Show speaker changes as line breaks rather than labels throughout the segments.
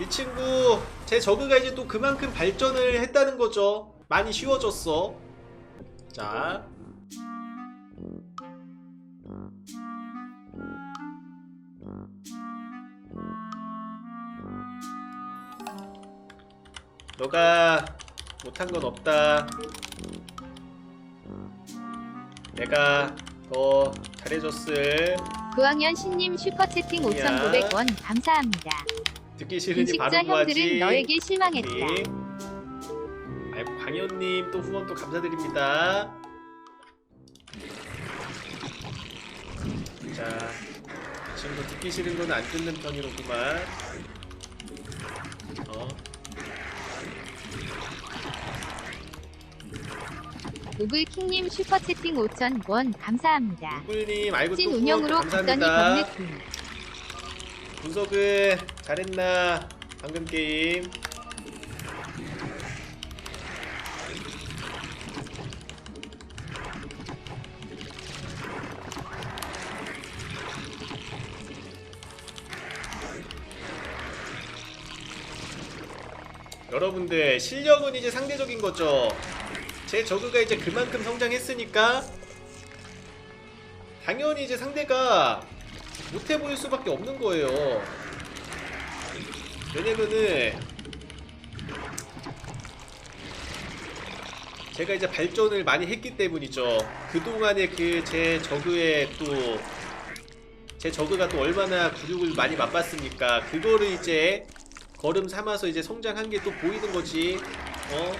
이 친구 제 저그가 이제 또 그만큼 발전을 했다는 거죠. 많이 쉬워졌어. 자. 너가 못한 건 없다. 내가 더 잘해줬을.
구학년 신님 슈퍼채팅 5,900원 감사합니다.
듣기 싫으니 바로 구하지.
너에게 실망했다.
네. 아이고 광현님 또 후원 또 감사드립니다. 자, 이 친구 듣기 싫은 건 안 듣는 편이로구만. 어,
우글킹님 슈퍼채팅 5,000원 감사합니다.
꿀님 알고 또
찐
후원
운영으로
감사합니다. 분석은 잘했나? 방금 게임. 여러분들 실력은 이제 상대적인 거죠. 제 저그가 이제 그만큼 성장했으니까 당연히 이제 상대가 못해 보일 수밖에 없는 거예요. 왜냐면은 제가 이제 발전을 많이 했기 때문이죠. 그동안에 그제 저그의 또 제 저그가 또 얼마나 굴욕을 많이 맛봤습니까? 그거를 이제 걸음 삼아서 이제 성장한 게 또 보이는 거지. 어?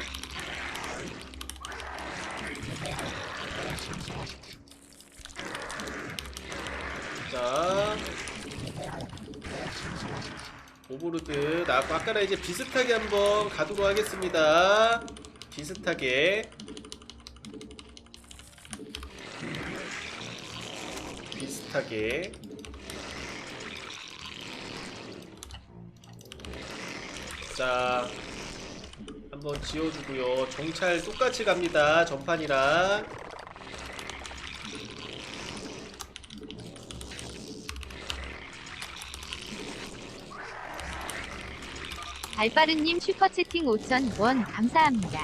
자. 오버로드 나 아까랑 이제 비슷하게 한번 가도록 하겠습니다. 비슷하게 비슷하게 자 한번 지워주고요. 정찰 똑같이 갑니다. 전판이랑
발빠른님 슈퍼채팅 5,000원 감사합니다.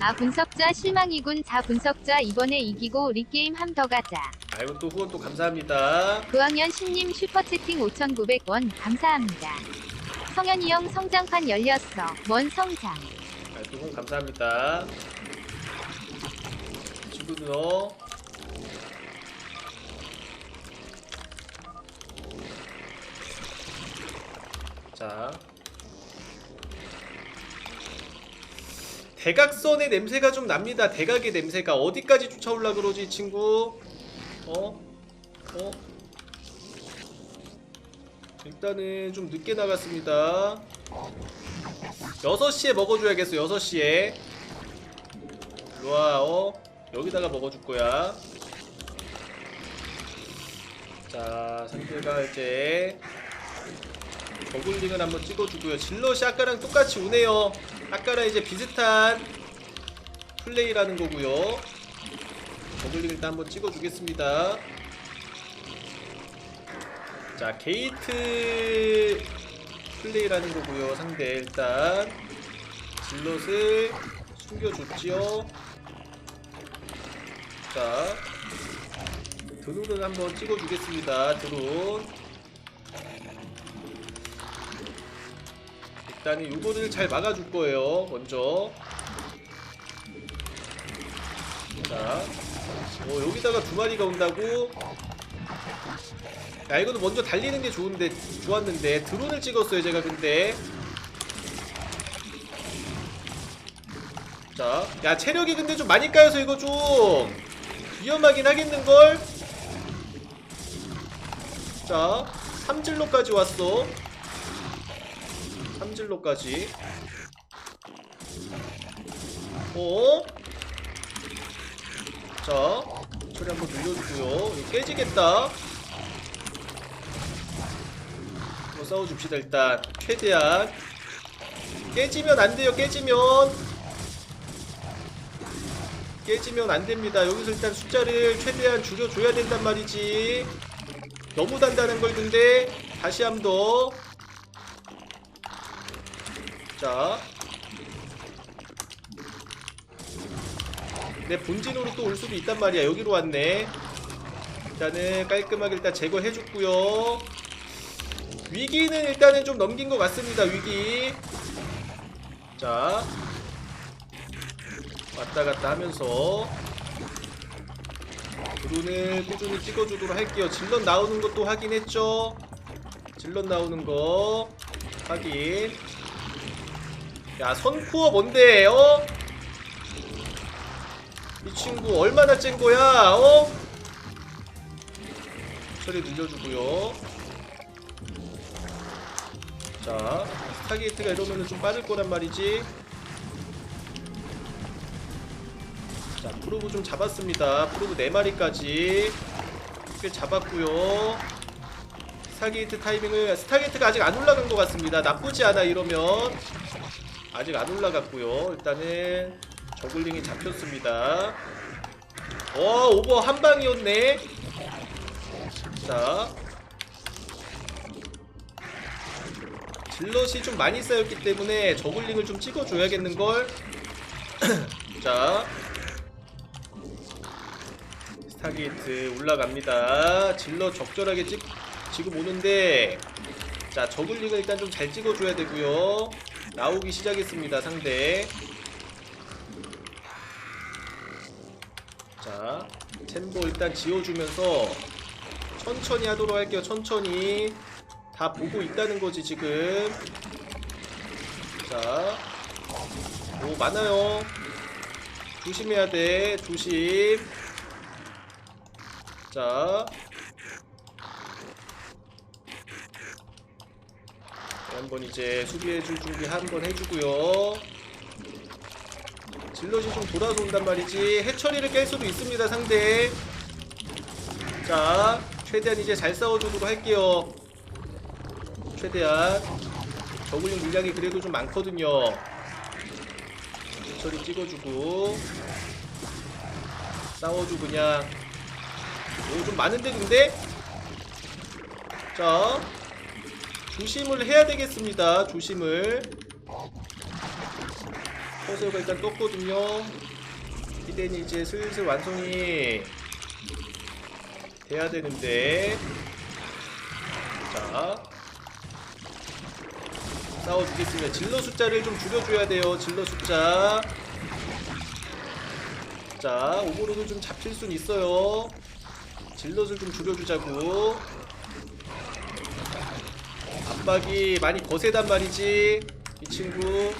아 분석자 실망이군 자 분석자 이번에 이기고 리게임 함 더 가자.
아이고 또 후원 또 감사합니다.
구학년 신님 슈퍼채팅 5,900원 감사합니다. 성현이 형 성장판 열렸어. 뭔 성장.
아이고 또 후원 감사합니다. 친구들어 자 대각선의 냄새가 좀 납니다. 대각의 냄새가 어디까지 쫓아올라 그러지 친구? 어? 어? 일단은 좀 늦게 나갔습니다. 6시에 먹어줘야겠어 6시에 일로와 어? 여기다가 먹어줄 거야 자 상대가 이제 저글링을 한번 찍어주고요 질럿이 아까랑 똑같이 오네요 아까랑 이제 비슷한 플레이라는 거고요. 저글링 일단 한번 찍어주겠습니다. 자 게이트 플레이라는 거고요 상대 일단. 질럿을 숨겨줬지요. 자 드론을 한번 찍어주겠습니다 드론 단은 요거를 잘 막아줄 거예요 먼저 자 어, 여기다가 두 마리가 온다고 야 이거는 먼저 달리는 게 좋은데 좋았는데 드론을 찍었어요 제가 근데 자, 야 체력이 근데 좀 많이 까여서 이거 좀 위험하긴 하겠는걸? 자, 삼질로까지 왔어. 삼질로까지. 어? 자, 처리 한번 늘려주고요. 이거 깨지겠다. 한번 싸워줍시다 일단 최대한 깨지면 안 돼요 깨지면 깨지면 안 됩니다 여기서 일단 숫자를 최대한 줄여줘야 된단 말이지 너무 단단한 걸 근데 다시 한번 자. 내 본진으로 또 올 수도 있단 말이야. 여기로 왔네. 일단은 깔끔하게 일단 제거해줬고요. 위기는 일단은 좀 넘긴 것 같습니다. 위기. 자. 왔다 갔다 하면서 드론을 꾸준히 찍어주도록 할게요. 질럿 나오는 것도 확인했죠? 질럿 나오는 거 확인. 야, 선코어 뭔데, 어? 이 친구 얼마나 짠 거야, 어? 처리 늘려주고요. 자, 스타게이트가 이러면은 좀 빠질 거란 말이지. 자, 프로브 좀 잡았습니다. 프로브 4마리까지 꽤 잡았고요. 스타게이트 타이밍을 스타게이트가 아직 안 올라간 것 같습니다. 나쁘지 않아 이러면 아직 안 올라갔고요. 일단은 저글링이 잡혔습니다. 어 오버 한 방이었네. 자 질럿이 좀 많이 쌓였기 때문에 저글링을 좀 찍어줘야겠는걸. 자 스타게이트 올라갑니다. 질럿 적절하게 찍, 지금 오는데 자 저글링을 일단 좀 잘 찍어줘야 되고요. 나오기 시작했습니다 상대. 자 챔버 일단 지워주면서 천천히 하도록 할게요. 천천히 다 보고 있다는 거지 지금. 자, 오 많아요. 조심해야 돼. 조심. 자. 한번 이제 수비해줄 준비 한번 해주고요. 질럿이 좀 돌아서 온단 말이지. 해처리를 깰 수도 있습니다, 상대. 자, 최대한 이제 잘 싸워주도록 할게요. 최대한. 저글링 물량이 그래도 좀 많거든요. 해처리 찍어주고. 싸워주고 그냥. 오, 좀 많은데, 근데? 자. 조심을 해야 되겠습니다. 조심을. 허세가 일단 떴거든요. 히덴이 이제 슬슬 완성이 돼야 되는데. 자. 싸워주겠습니다. 질러 숫자를 좀 줄여줘야 돼요. 질러 숫자. 자, 오버로드 좀 잡힐 순 있어요. 질럿을 좀 줄여주자고. 압박이 많이 거세단 말이지. 이 친구.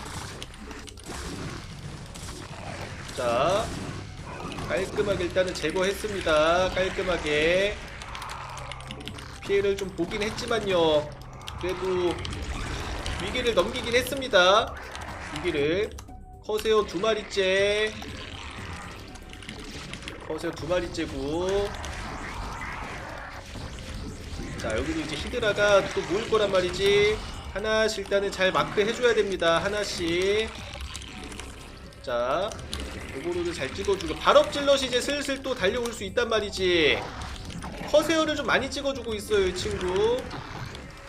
자. 깔끔하게 일단은 제거했습니다. 깔끔하게. 피해를 좀 보긴 했지만요. 그래도 위기를 넘기긴 했습니다. 위기를. 커세어 두 마리째. 커세어 두 마리째고. 자 여기도 이제 히드라가 또 모일 거란 말이지. 하나씩 일단은 잘 마크 해줘야 됩니다. 하나씩 자 오버로드 잘 찍어주고 발업 질럿이 이제 슬슬 또 달려올 수 있단 말이지. 커세어를 좀 많이 찍어주고 있어요 이 친구.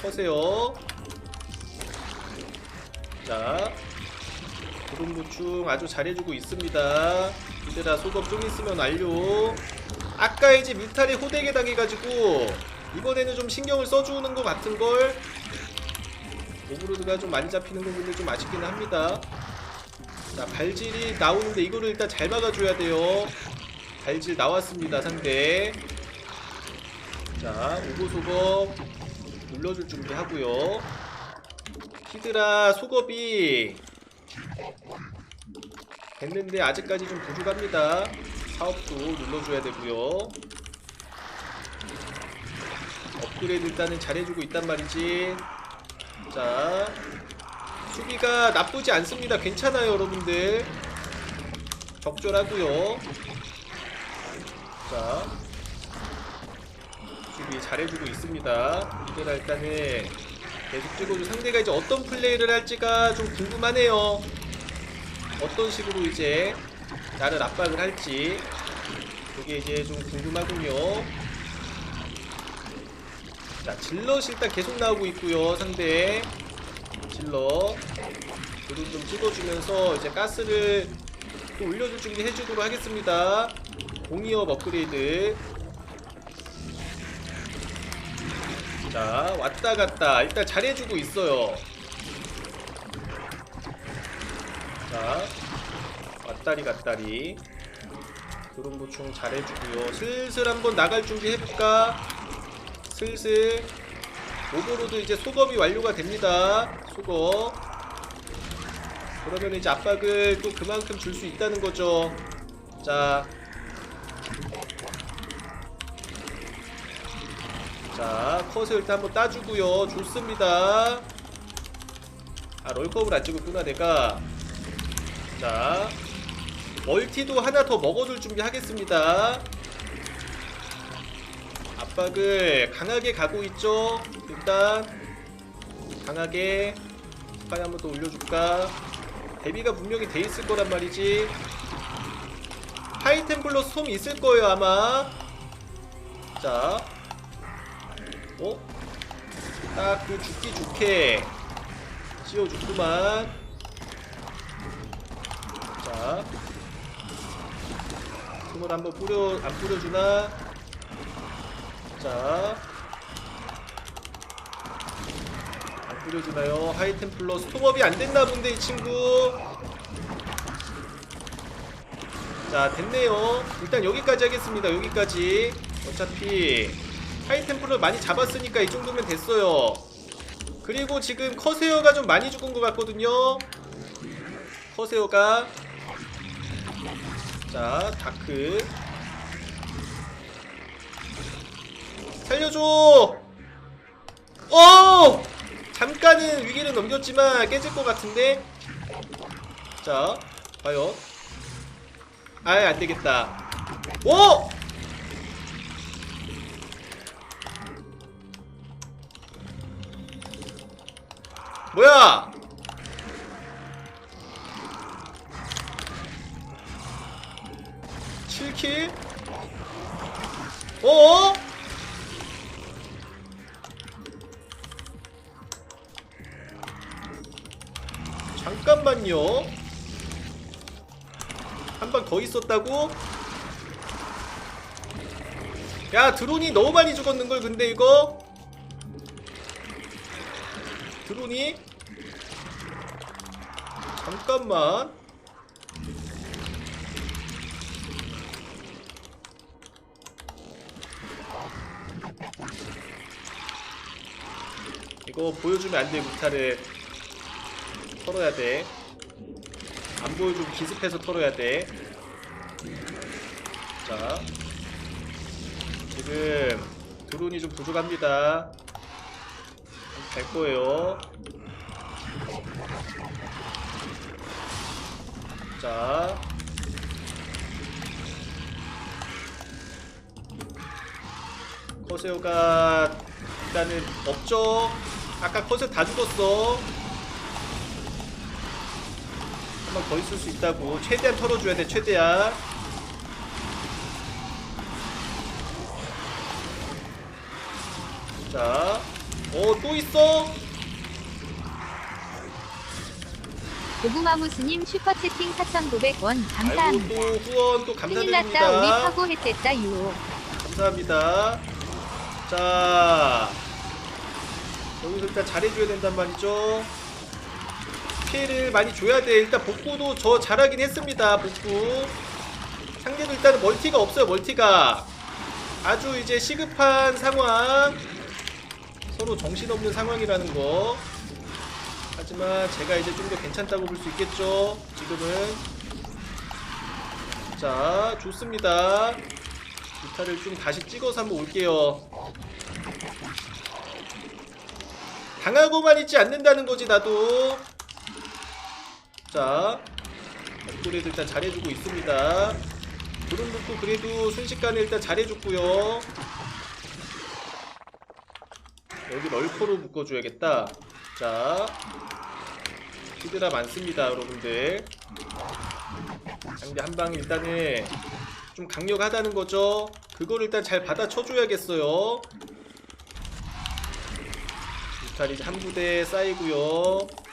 커세어. 자 드론 보충 아주 잘해주고 있습니다. 히드라 속업 좀 있으면 완료. 아까 이제 뮤탈이 호되게 당해가지고 이번에는 좀 신경을 써주는 것 같은 걸 오브로드가 좀 많이 잡히는 부분이 좀 아쉽기는 합니다. 자 발질이 나오는데 이거를 일단 잘 막아줘야 돼요. 발질 나왔습니다 상대. 자 속업 눌러줄 준비하고요. 히드라 속업이 됐는데 아직까지 좀 부족합니다. 사업도 눌러줘야 되고요 업그레이드 일단은 잘해주고 있단 말이지. 자 수비가 나쁘지 않습니다. 괜찮아요 여러분들. 적절하고요. 자 수비 잘해주고 있습니다. 이거라 일단은 계속 찍어주 상대가 이제 어떤 플레이를 할지가 좀 궁금하네요. 어떤 식으로 이제 나를 압박을 할지. 그게 이제 좀 궁금하군요 자, 질럿이 일단 계속 나오고 있고요, 상대. 질러 드론 좀 찍어주면서 이제 가스를 또 올려줄 준비 해주도록 하겠습니다. 공이업 업그레이드. 자 왔다 갔다. 일단 잘해주고 있어요. 자 왔다리 갔다리. 드론 보충 잘해주고요. 슬슬 한번 나갈 준비 해볼까 슬슬 오버로드 이제 소급이 완료가 됩니다 소급 그러면 이제 압박을 또 그만큼 줄 수 있다는 거죠 자 자, 컷을 일단 한번 따주고요. 좋습니다. 아, 롤컵을 안 찍었구나, 내가. 자, 멀티도 하나 더 먹어줄 준비 하겠습니다. 압박을 강하게 가고 있죠. 일단, 강하게. 스파이 한번 더 올려줄까? 대비가 분명히 돼 있을 거란 말이지. 하이템플러 스톰이 있을 거예요, 아마. 자, 어? 딱 그 죽기 좋게 씌워줬구만 자 숨을 한번 뿌려 안 뿌려주나 자안 뿌려주나요? 하이템플러 스톱업이 안 됐나 본데 이 친구. 자 됐네요. 일단 여기까지 하겠습니다. 여기까지. 어차피 하이템플을 많이 잡았으니까 이 정도면 됐어요. 그리고 지금 커세어가 좀 많이 죽은 것 같거든요. 커세어가. 자 다크 살려줘 어 잠깐은 위기를 넘겼지만 깨질 것 같은데 자 과연 아예 안되겠다 오! 뭐야? 칠킬 어어? 잠깐만요. 한 방 더 있었다고? 야 드론이 너무 많이 죽었는걸 근데 이거? 드론이? 잠깐만 이거 보여주면 안돼 무타를 털어야 돼 안 보여주면 기습해서 털어야 돼 자 지금 드론이 좀 부족합니다 갈 거예요. 자. 커세오가 일단은 없죠. 아까 커세오 다 죽었어. 한 번 더 있을 수 있다고. 최대한 털어줘야 돼, 최대한. 자. 어, 또 있어?
고구마무스님 슈퍼채팅 4,900원
아이고,
감사합니다.
또 후원 또
큰일 났다 우리
감사드립니다.
파고 했댔다 유호.
감사합니다. 자, 여기서 일단 잘해줘야 된단 말이죠. 피해를 많이 줘야 돼. 일단 복구도 저 잘하긴 했습니다. 복구. 상대도 일단은 멀티가 없어요. 멀티가 아주 이제 시급한 상황. 서로 정신없는 상황이라는 거. 하지만 제가 이제 좀 더 괜찮다고 볼 수 있겠죠. 지금은. 자, 좋습니다. 기타를 좀 다시 찍어서 한번 올게요. 당하고만 있지 않는다는 거지 나도. 자, 업그레이드 일단 잘해주고 있습니다. 놓고 그래도 순식간에 일단 잘해줬고요. 여기 럴커로 묶어줘야겠다. 자, 히드라 많습니다, 여러분들. 상대 한 방에 일단은 좀 강력하다는 거죠. 그거를 일단 잘 받아 쳐줘야겠어요. 뮤탈이 한 부대 쌓이고요.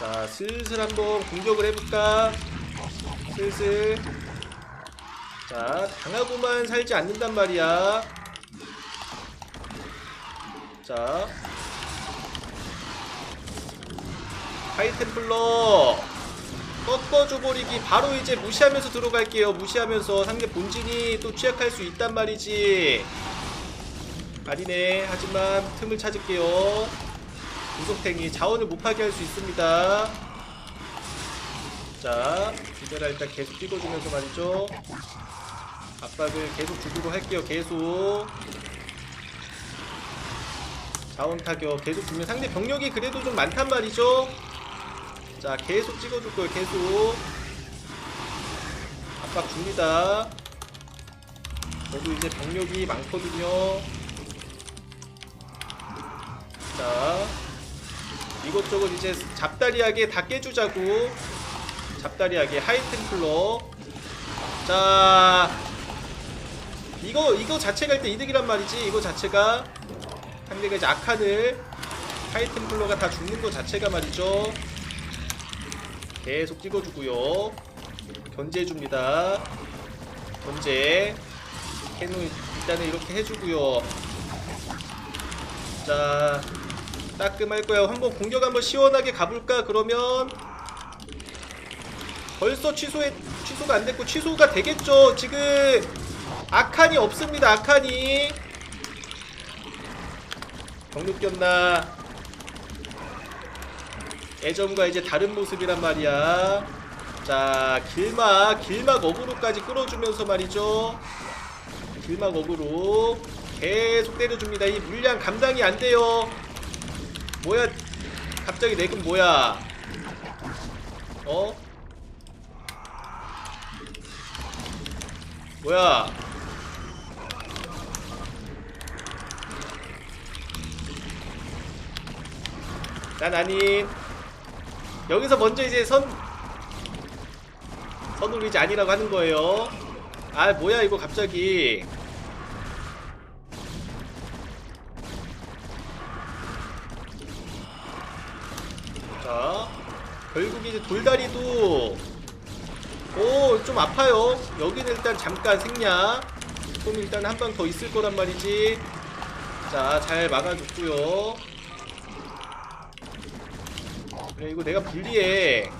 자, 슬슬 한번 공격을 해볼까? 슬슬. 자, 당하고만 살지 않는단 말이야. 자. 하이템플러. 꺾어줘버리기 바로 이제 무시하면서 들어갈게요. 무시하면서 상대 본진이 또 취약할 수 있단 말이지. 아니네. 하지만 틈을 찾을게요. 구속탱이 자원을 못 파게 할수 있습니다. 자, 기대라 일단 계속 찍어주면서 말이죠. 압박을 계속 주도록 할게요. 계속. 자원 타격 계속 주면 상대 병력이 그래도 좀 많단 말이죠. 자, 계속 찍어줄 거예요. 계속. 압박 줍니다. 저도 이제 병력이 많거든요. 자, 이것저것 이제 잡다리하게 다 깨주자고. 잡다리하게 하이템플러. 자, 이거 이거 자체가 일단 이득이란 말이지. 이거 자체가 상대가 이제 아칸을 하이템플러가 다 죽는 거 자체가 말이죠. 계속 찍어주고요. 견제해줍니다. 견제. 캐논 일단은 이렇게 해주고요. 자, 따끔할 거야. 한번 공격 한번 시원하게 가볼까? 그러면 벌써 취소해 취소가 안 됐고 취소가 되겠죠. 지금 아칸이 없습니다. 아칸이 병력 꼈나? 예전과 이제 다른 모습이란 말이야. 자, 길막, 길막 어그로까지 끌어주면서 말이죠. 길막 어그로 계속 때려줍니다. 이 물량 감당이 안 돼요. 뭐야? 갑자기 내금 뭐야? 어? 뭐야? 난 아님. 여기서 먼저 이제 선 선으로 이제 아니라고 하는 거예요. 아 뭐야 이거 갑자기. 자 결국 이제 돌다리도 오 좀 아파요. 여기는 일단 잠깐 생략. 좀 일단 한 방 더 있을 거란 말이지. 자 잘 막아줬고요. 그래 이거 내가 불리해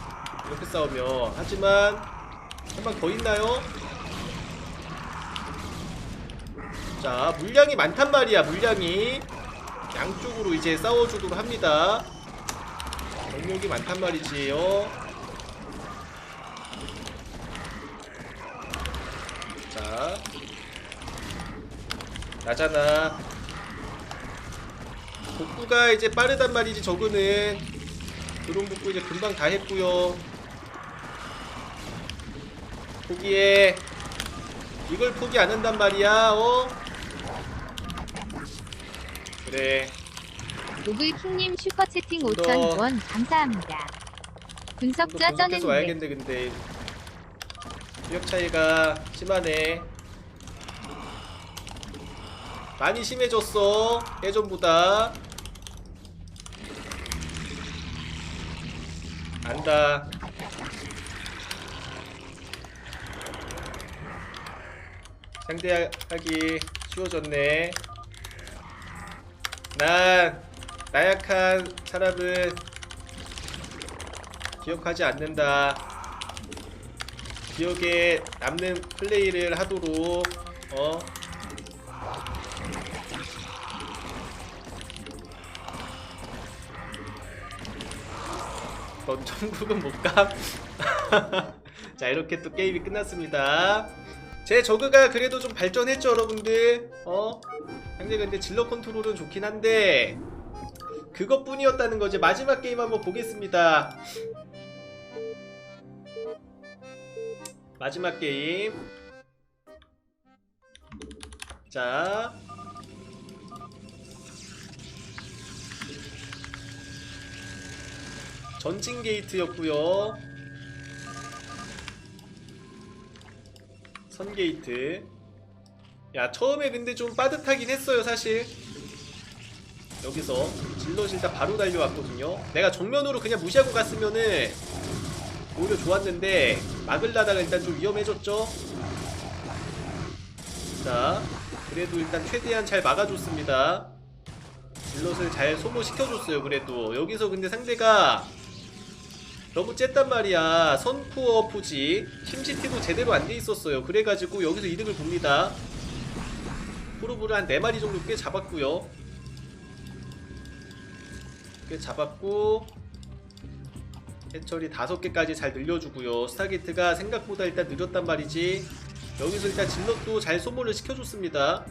이렇게 싸우면 하지만 한 방 더 있나요? 자 물량이 많단 말이야 물량이 양쪽으로 이제 싸워주도록 합니다 병력이 많단 말이지요. 자. 나잖아 복구가 이제 빠르단 말이지 저거는. 드론 복구 이제 금방 다 했고요. 포기해. 이걸 포기 안 한단 말이야 어? 그래
노블킹님 슈퍼채팅
너-
5,000원. 감사합니다.
또
분석자
분석해서
쩌는데.
와야겠네 근데. 수력 차이가 심하네. 많이 심해졌어 예전보다. 안다. 상대하기 쉬워졌네. 난 나약한 사람은 기억하지 않는다. 기억에 남는 플레이를 하도록 어전 천국은 못 감. 자 이렇게 또 게임이 끝났습니다. 제 저그가 그래도 좀 발전했죠 여러분들. 어 상대 근데 질러 컨트롤은 좋긴 한데 그것뿐이었다는 거지. 마지막 게임 한번 보겠습니다. 마지막 게임. 자. 전진 게이트였고요. 선 게이트. 야, 처음에 근데 좀 빠듯하긴 했어요, 사실. 여기서 일단 바로 달려왔거든요. 내가 정면으로 그냥 무시하고 갔으면은 오히려 좋았는데 막을라다가 일단 좀 위험해졌죠? 자 그래도 일단 최대한 잘 막아줬습니다. 질럿을 잘 소모시켜줬어요 그래도. 여기서 근데 상대가 너무 쨌단 말이야. 선쿠어 푸지 심시티도 제대로 안 돼 있었어요. 그래가지고 여기서 이득을 봅니다. 프로브를 한 4마리 정도 꽤 잡았고요 꽤 잡았고 해철이 5개까지 잘 늘려주고요. 스타게이트가 생각보다 일단 느렸단 말이지. 여기서 일단 질럿도 잘 소모를 시켜줬습니다.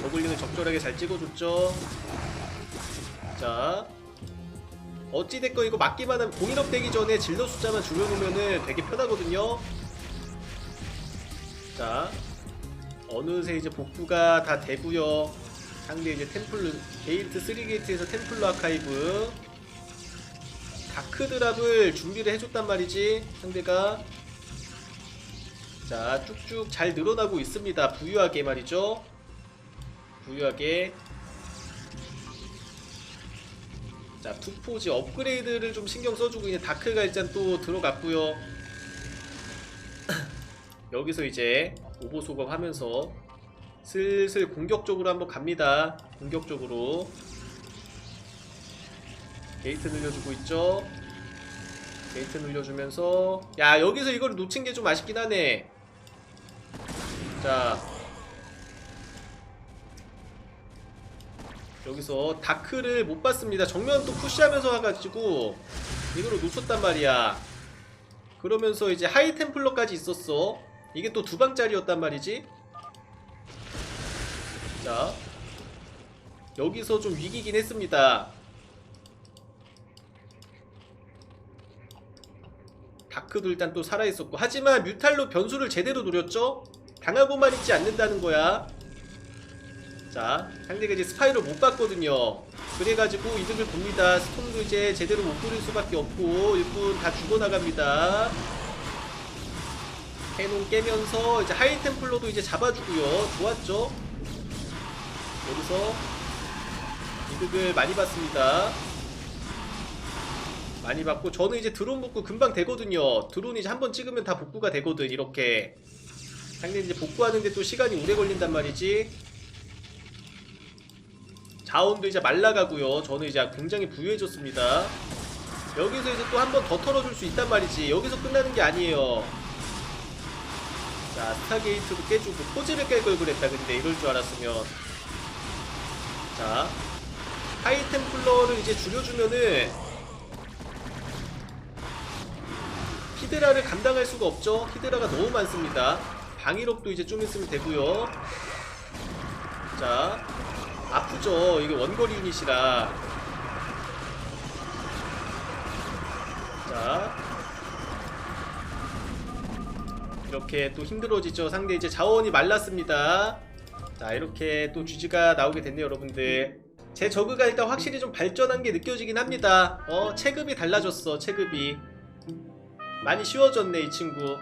저글링을 적절하게 잘 찍어줬죠. 자 어찌됐건 이거 맞기만 하면 공인업 되기 전에 질럿 숫자만 줄여놓으면은 되게 편하거든요. 자 어느새 이제 복구가 다 되고요 상대 이제 템플러 게이트 3게이트에서 템플러 아카이브. 다크 드랍을 준비를 해줬단 말이지 상대가. 자 쭉쭉 잘 늘어나고 있습니다. 부유하게 말이죠. 부유하게. 자 투포지 업그레이드를 좀 신경 써주고 있는 다크가 일단 또 들어갔고요. 여기서 이제 오보 소급하면서 슬슬 공격적으로 한번 갑니다. 공격적으로. 게이트 늘려주고 있죠? 게이트 늘려주면서. 야 여기서 이걸 놓친 게 좀 아쉽긴 하네. 자. 여기서 다크를 못 봤습니다. 정면 또 푸시하면서 와가지고 이거를 놓쳤단 말이야. 그러면서 이제 하이 템플러까지 있었어. 이게 또 두 방짜리였단 말이지 자 여기서 좀 위기긴 했습니다. 다크도 일단 또 살아있었고 하지만 뮤탈로 변수를 제대로 노렸죠? 당하고만 있지 않는다는 거야. 자 상대가 이제 스파이를 못 봤거든요. 그래가지고 이득을 봅니다. 스톤도 이제 제대로 못 부릴 수밖에 없고 일꾼 다 죽어나갑니다. 캐논 깨면서 이제 하이템플러도 이제 잡아주고요. 좋았죠 여기서 이득을 많이 받습니다. 많이 받고 저는 이제 드론 복구 금방 되거든요. 드론 이제 한 번 찍으면 다 복구가 되거든 이렇게. 상대 이제 복구하는데 또 시간이 오래 걸린단 말이지. 자원도 이제 말라가고요. 저는 이제 굉장히 부유해졌습니다. 여기서 이제 또 한 번 더 털어줄 수 있단 말이지. 여기서 끝나는 게 아니에요. 자 스타게이트도 깨주고 포즈를 깰 걸 그랬다 근데 이럴 줄 알았으면 자 하이템플러를 이제 줄여주면은 히드라를 감당할 수가 없죠. 히드라가 너무 많습니다. 방위력도 이제 좀 있으면 되고요. 자 아프죠. 이게 원거리 유닛이라. 자 이렇게 또 힘들어지죠. 상대 이제 자원이 말랐습니다 자 이렇게 또 GG가 나오게 됐네요 여러분들. 제 저그가 일단 확실히 좀 발전한 게 느껴지긴 합니다. 어 체급이 달라졌어 체급이. 많이 쉬워졌네 이 친구